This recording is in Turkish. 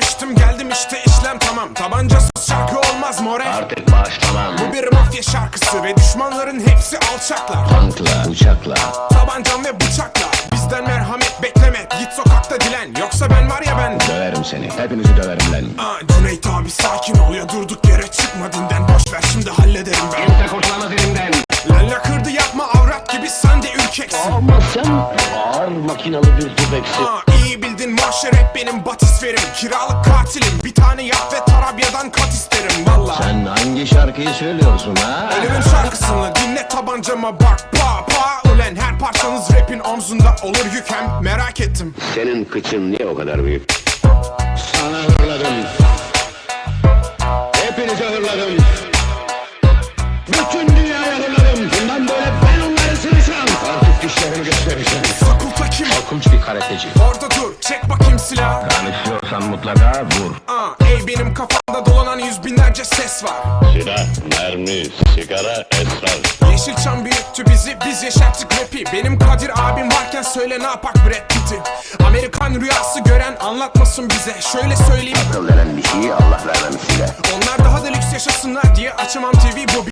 Çözdüm geldim işte işlem tamam. Tabancasız şarkı olmaz more. Artık başlamam. Bu bir mafya şarkısı ve düşmanların hepsi alçaklar. Tankla, uçakla Tabancam ve bıçakla Bizden merhamet bekleme Git sokakta dilen. Yoksa ben var ya ben Döverim seni, hepinizi döverim lan. Aa, Cüneyt abi sakin ol ya durduk yere çıkma dinden. Boş ver şimdi hallederim ben Ama sen ağır makinalı bir tüfeksin Aa, iyi bildin mahşer hep benim batisferim Kiralık katilim bir tane yap ve Tarabya'dan kat isterim valla Sen hangi şarkıyı söylüyorsun ha? Ölümün şarkısını dinle tabancama bak. Pa pa Ulen her parçanız rapin omzunda olur yük hem merak ettim. Senin kıçın niye o kadar büyük? Sana hırladım. Hepinize hırladım. Bütün Dişlerimi göstereceğim Fakulta kim? Korkunç bir karateci. Orada dur çek bakayım silahı. Tanışıyorsan mutlaka vur. Aa, ey benim kafamda dolanan yüz binlerce ses var. Silah, mermi, sigara, esrar. Yeşilçam büyüttü bizi biz yaşattık rapi. Benim Kadir abim varken söyle ne yapak Brad Pitt'i? Amerikan rüyası gören anlatmasın bize. Şöyle söyleyeyim. Akıl veren bir şeyi Allah vermemiş size Onlar daha da lüks yaşasınlar diye açamam TV bu